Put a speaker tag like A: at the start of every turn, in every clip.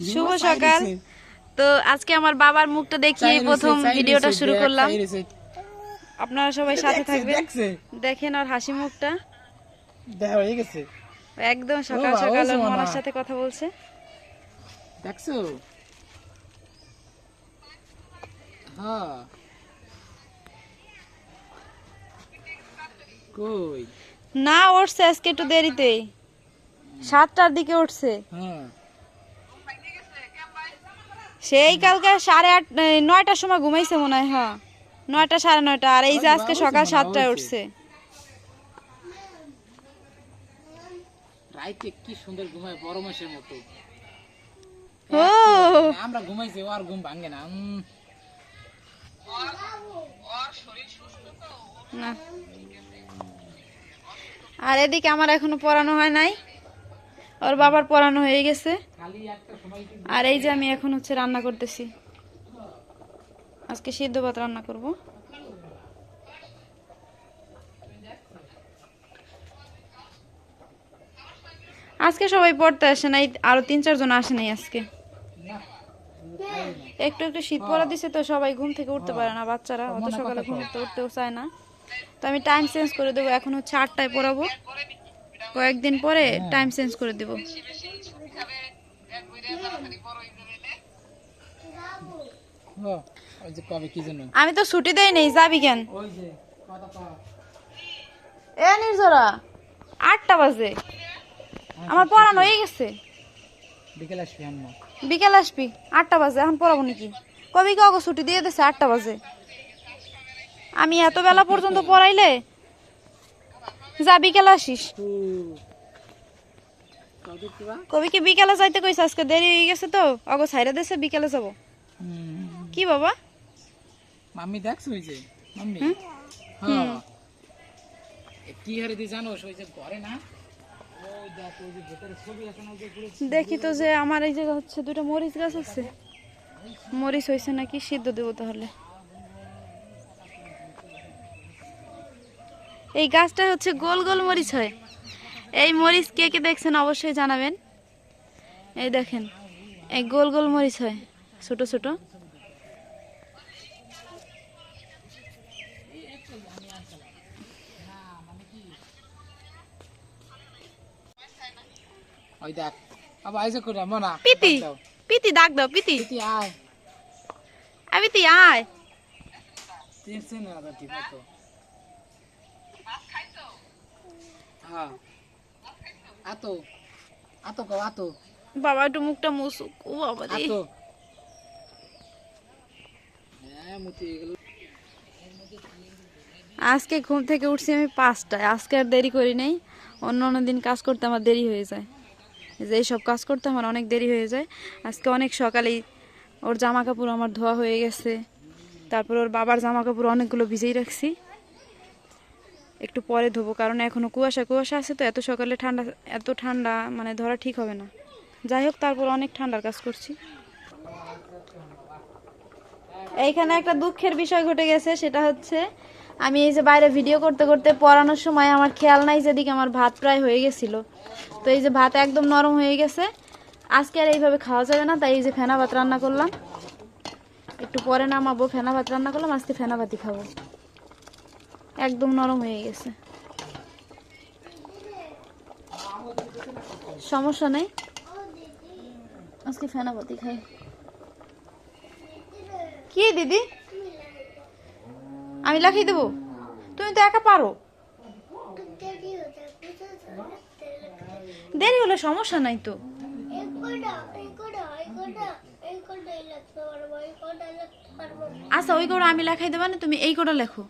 A: শুভ সকাল। তো আজকে আমার বাবার মুখটা দেখিয়ে প্রথম ভিডিওটা শুরু করলাম। আপনারা সবাই সাথে থাকবেন। দেখেন আর হাসি মুখটা।
B: দেখা হয়ে গেছে।
A: একদম সকাল সকাল মনার সাথে কথা বলছে।
B: দেখছ হ্যাঁ। কই?
A: না উঠছে আজকে একটু দেরিতে। সাতটার দিকে উঠছে
B: হ্যাঁ।
A: সেই কালকে সাড়ে আট নয়টার সময় ঘুমাইছে মনে হয় হ্যাঁ। নয়টা সাড়ে নয়টা। আর এই যে আজকে সকাল সাতটায় উঠছে।
B: রাইতে কি সুন্দর ঘুমায় বড় মতো। আমরা ঘুমাইছি ও ঘুম ভাঙে না।
A: আর এদিকে আমার এখনও পড়ানো হয় নাই। ওর বাবার পড়ানো হয়ে গেছে। আর এই যে আমি এখন হচ্ছে রান্না করতেছি। আজকে সিদ্ধ ভাত রান্না করব। আজকে সবাই পড়তে আসে নাই আরও তিন চারজন আসে নাই আজকে। একটু একটু শীত পড়া দিছে তো সবাই ঘুম থেকে উঠতে পারে না বাচ্চারা অত সকালে ঘুম থেকে উঠতেও চায় না। তো আমি টাইম চেঞ্জ করে দেবো এখন হচ্ছে আটটায় পড়াবো। কয়েকদিন পরে টাইম চেঞ্জ করে দেবো।
B: ও, ওই যে কবে কি জন্য
A: আমি তো ছুটি দেই নেই যাবি কেন? এ নির্জরা আটটা বাজে। আমার পড়ানো হয়ে গেছে।
B: বিকেল আসবি
A: বিকেল আসবি আটটা বাজে এখন পড়াবো নাকি? কবি কাউকে ছুটি দিয়ে দিছে আটটা বাজে। আমি এত বেলা পর্যন্ত পড়াইলে যা বিকেলে আসিস?
B: কবে কি বা?
A: কবি কি বিকেলে যাইতে কইছে? আজকে দেরি হয়ে গেছে তো। অগো ছাইরা দিছে বিকেলে যাব। কি বাবা?
B: মাম্মি দেখছ ওই যে? মাম্মি? হ্যাঁ কি হারে দি জানো ওই যে ঘরে না? ওই দেখ যে যে
A: তো যে আমার এই জায়গা হচ্ছে দুটো মরিচ গাছ আছে। মরিচ হয়েছে নাকি সিদ্ধ দেবো তাহলে। এই গাছটা হচ্ছে গোল গোল মরিচ হয়। এই মরিচ কে কে দেখছেন অবশ্যই জানাবেন। এই দেখেন এই গোল গোল মরিচ হয় ছোট ছোট।
B: ওই দেখ আবার আইসে করে মনা
A: পিতি পিতি ডাক দাও পিতি।
B: পিতি আয়।
A: আয়
B: না ঠিক হ্যাঁ। আতো আতো কো আতো।
A: বাবা একটু মুখটা মুসুক ও বাবা রে।
B: আতো। হ্যাঁ
A: আজকে ঘুম থেকে উঠছি আমি পাঁচটায়। আজকে আর দেরি করি নাই। অন্য অন্য দিন কাজ করতে আমার দেরি হয়ে যায়। যে এইসব কাজ করতে আমার অনেক দেরি হয়ে যায়। আজকে অনেক সকালেই ওর জামা কাপড় আমার ধোয়া হয়ে গেছে। তারপর ওর বাবার জামা কাপড় অনেকগুলো ভিজেই রাখছি। একটু পরে ধোবো, কারণ এখনও কুয়াশা কুয়াশা আছে তো, এত সকালে ঠান্ডা, এত ঠান্ডা মানে ধরা ঠিক হবে না। যাই হোক, তারপর অনেক ঠান্ডার কাজ করছি। এইখানে একটা দুঃখের বিষয় ঘটে গেছে, সেটা হচ্ছে, আমি এই যে বাইরে ভিডিও করতে করতে পড়ানোর সময় আমার খেয়াল নাই যেদিকে আমার ভাত প্রায় হয়ে গেছিল। তো এই যে ভাত একদম নরম হয়ে গেছে। আজকে আর এইভাবে খাওয়া যাবে না, তাই এই যে ফেনা ভাত রান্না করলাম। একটু পরে নামাবো ফেনা ভাত রান্না করলাম, আজকে ফেনা ভাতই খাব। একদম নরম হয়ে গেছে। সমস্যা নেই। আজকে ফেনা ভাতই খাই। কি দিদি? আমি লেখাই দেবো? তুমি তো একা পারো। দেরি হলে সমস্যা নাই তো। আচ্ছা ওই করে আমি লেখাই দেবা না, তুমি এই করে লেখো।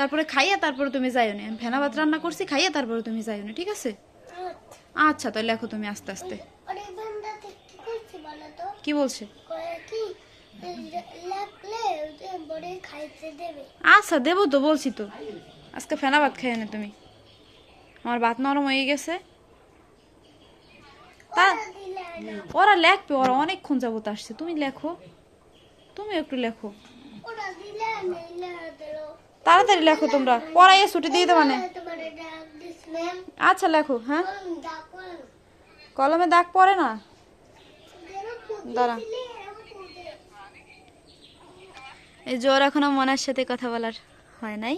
A: তারপরে খাইয়া তারপরে তুমি যাইও না। ফেনা ভাত রান্না করছি, খাইয়া তারপরে তুমি যাইও না, ঠিক আছে? আচ্ছা তাই লেখো তুমি আস্তে আস্তে। কি বলছে? আচ্ছা দেবো তো, বলছি তো। আজকে ফেনা ভাত খাই না তুমি। আমার ভাত নরম হয়ে গেছে। তা ওরা লেখবে, ওরা অনেকক্ষণ যাবত আসছে। তুমি লেখো। তুমি একটু লেখো। তাড়াতাড়ি লেখো তোমরা। পড়াইয়ে ছুটি দিয়ে দেবা না। আচ্ছা লেখো হ্যাঁ। কলমে দাগ পড়ে না? দাঁড়া। এই জোর এখনও মনের সাথে কথা বলার হয় নাই।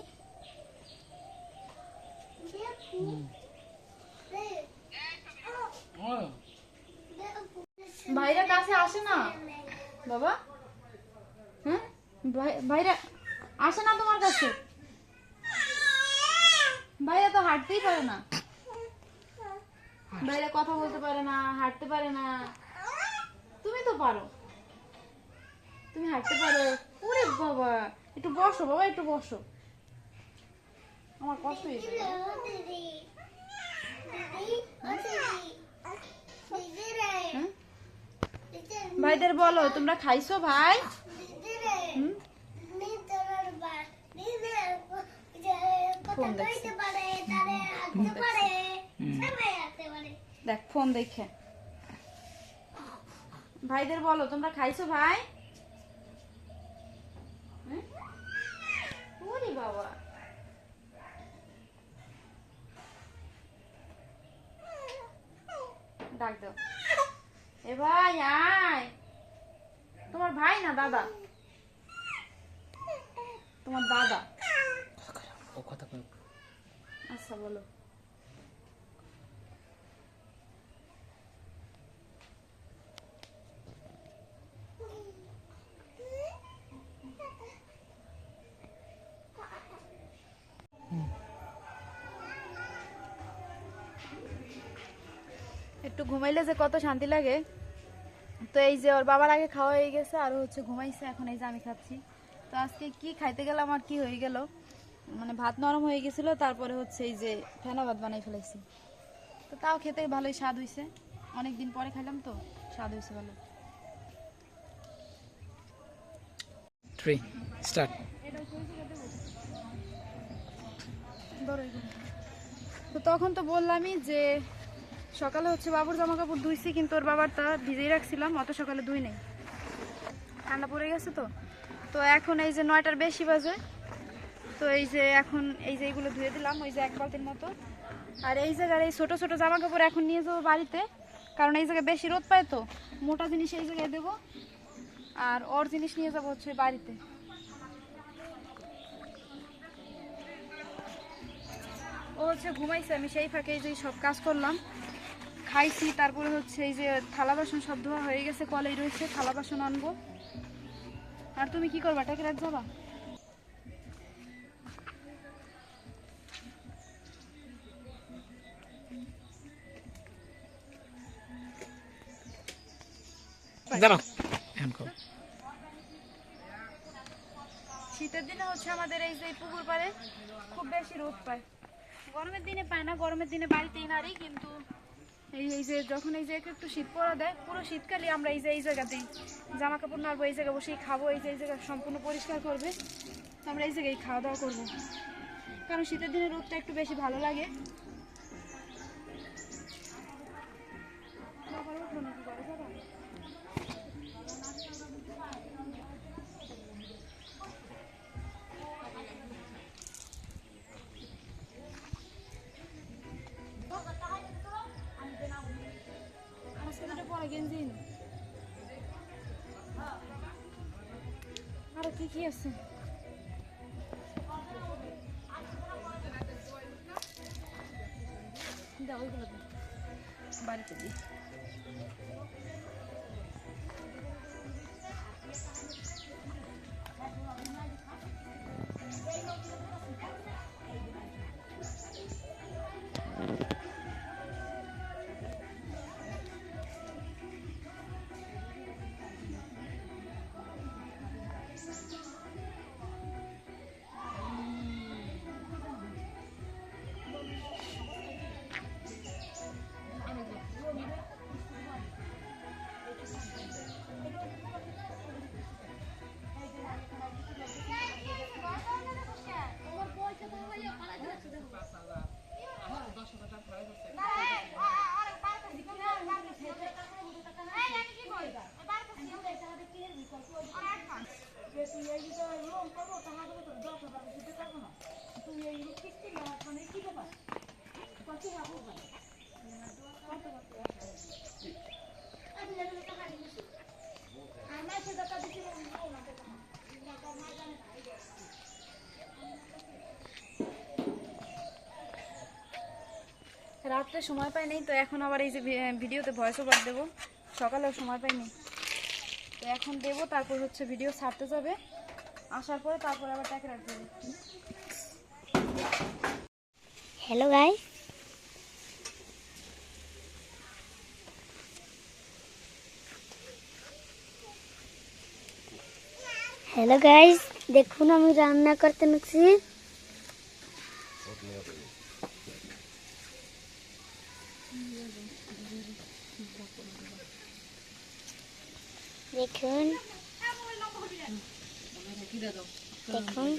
A: ভাইরা কাছে আসে না? বাবা? হ্যাঁ? ভাই- ভাইরা আসে না তোমার কাছে? ভাইরা তো হাঁটতেই পারে না। ভাইরা কথা বলতে পারে না হাঁটতে পারে না। তুমি তো পারো। তুমি হাঁটতে পারো। ওরে বাবা একটু বসো বাবা একটু বসো। আমার কষ্ট হয়েছে হ্যাঁ? ভাইদের বলো তোমরা খাইছো ভাই? হুম? ফোন দেখছে। দেখ ফোন দেখে। ভাইদের বলো তোমরা খাইছো ভাই? ওরে বাবা। ডাক দাও। এ ভাই আয়। তোমার ভাই না দাদা? তোমার দাদা
B: ও কথা কয়
A: আচ্ছা বলো। একটু ঘুমাইলে যে কত শান্তি লাগে। তো এই যে ওর বাবার আগে খাওয়া হয়ে গেছে, আর হচ্ছে ঘুমাইছে, এখন এই যে আমি খাচ্ছি। তো আজকে কি খাইতে গেলাম আর কি হয়ে গেল? মানে ভাত নরম হয়ে গেছিল তারপরে হচ্ছে এই যে ফেনা ভাত বানাই ফেলাইছি। তো তাও খেতে ভালোই স্বাদ হয়েছে অনেক দিন পরে খাইলাম তো স্বাদ হয়েছে ভালো।
B: থ্রি স্টার্ট
A: তো তখন তো বললামই যে সকালে হচ্ছে বাবুর জামা কাপড় ধুইছি কিন্তু ওর বাবার তা ভিজেই রাখছিলাম অত সকালে ধুই নেই। ঠান্ডা পড়ে গেছে তো। তো এখন এই যে নয়টার বেশি বাজে তো এই যে এখন, এই যে এইগুলো ধুয়ে দিলাম, ওই যে এক বালতির মতো। আর এই জায়গার এই ছোটো ছোটো জামা কাপড় এখন নিয়ে যাব বাড়িতে, কারণ এই জায়গায় বেশি রোদ পায় তো, মোটা জিনিস এই জায়গায় দেবো। আর ওর জিনিস নিয়ে যাব হচ্ছে বাড়িতে। ও হচ্ছে ঘুমাইছে, আমি সেই ফাঁকে এই যে সব কাজ করলাম। খাইছি, তারপরে হচ্ছে এই যে থালা বাসন সব ধোয়া হয়ে গেছে, কলেই রয়েছে, থালা বাসন আনব। আর তুমি কি করবা টাকে রাখ যাবা?
B: দাঁড়াও।
A: শীতের দিনে হচ্ছে আমাদের এই যে পুকুর পাড়ে খুব বেশি রোদ পায়। গরমের দিনে পায় না গরমের দিনে বাড়িতেই নাড়ি কিন্তু এই এই যে যখন এই যে একটু একটু শীত পড়া দেয় পুরো শীতকালে আমরা এই যে এই জায়গাতেই জামা কাপড় নাড়বো এই জায়গায় বসেই খাব এই যে এই জায়গা সম্পূর্ণ পরিষ্কার করবে আমরা এই জায়গায় খাওয়া দাওয়া করব। কারণ শীতের দিনে রোদটা একটু বেশি ভালো লাগে। কি আছে দাও ওইগুলো বাড়িতে দিই রাত্রে সময় পাই নাই, তো এখন আবার এই যে ভিডিওতে ভয়েস ওভার দেবো। সকালেও সময় পাইনি তো এখন দেবো, তারপর হচ্ছে ভিডিও ছাড়তে যাবে। আসার পরে তারপর আবার ট্যাকে রাখতে হবে
C: হ্যালো গাইস হ্যালো গাইস দেখুন, আমি রান্না করতে নিচ্ছি দেখুন দেখুন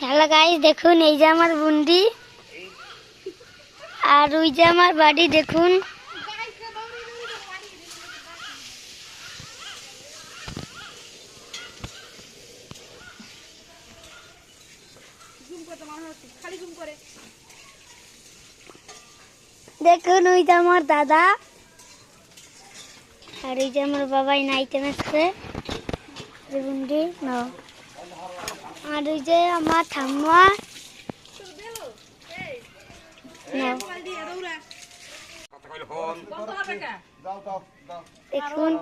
C: হ্যালো গাইস দেখুন এই যে আমার বুন্দি আর ওই যে আমার বাড়ি দেখুন। দেখুন, ওই যে আমার দাদা। আর ওই যে আমার বাবাই নাইতে নাচছে। নাও। আর ওই যে আমার ঠাম্মা। দেখুন।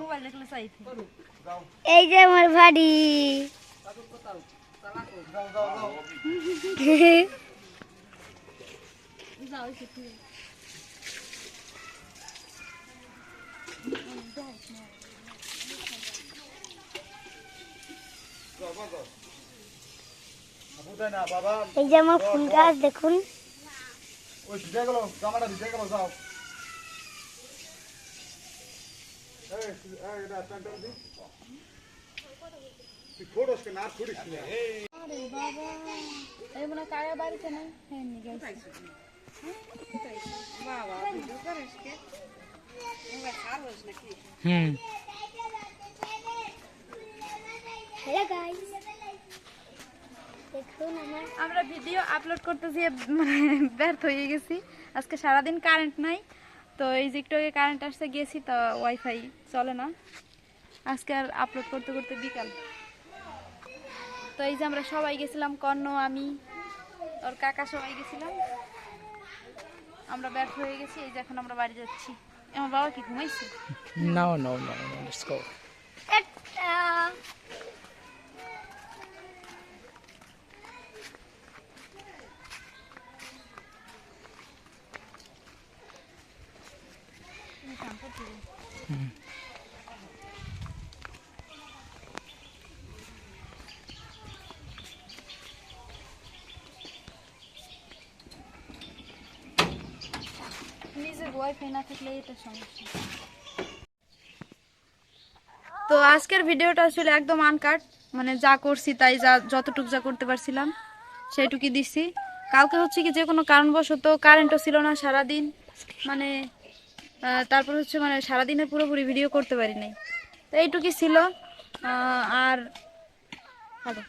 C: এই যে আমার বাড়ি। এই যে আমার ফুল গাছ দেখুন।
D: ওই ভিজে গেল জামাটা ভিজে গেল যাও।
A: বাবা
B: হুম।
C: হ্যালো গাইস দেখুন আমার।
A: আমরা ভিডিও আপলোড করতে গিয়ে মানে ব্যর্থ হয়ে গেছি। আজকে সারাদিন কারেন্ট নাই। তো এই যে একটু আগে কারেন্ট আসতে গেছি তো ওয়াইফাই চলে না। আজকে আর আপলোড করতে করতে বিকাল। তো এই যে আমরা সবাই গেছিলাম কর্ণ আমি ওর কাকা সবাই গেছিলাম। আমরা ব্যর্থ হয়ে গেছি এই যে এখন আমরা বাড়ি যাচ্ছি। আমার বাবা কি ঘুমাইছে
B: নাও নাও নাও লেটস গো
C: টাটা
A: তো আজকের ভিডিওটা আসলে একদম আনকাট মানে যা করছি তাই যা, যতটুকু যা করতে পারছিলাম, সেইটুকুই দিছি। কালকে হচ্ছে কি যে কোনো কারণবশত কারেন্টও ছিল না সারাদিন মানে তারপর হচ্ছে মানে সারাদিনের পুরোপুরি ভিডিও করতে পারি নাই তো এইটুকুই ছিল আর হ্যালো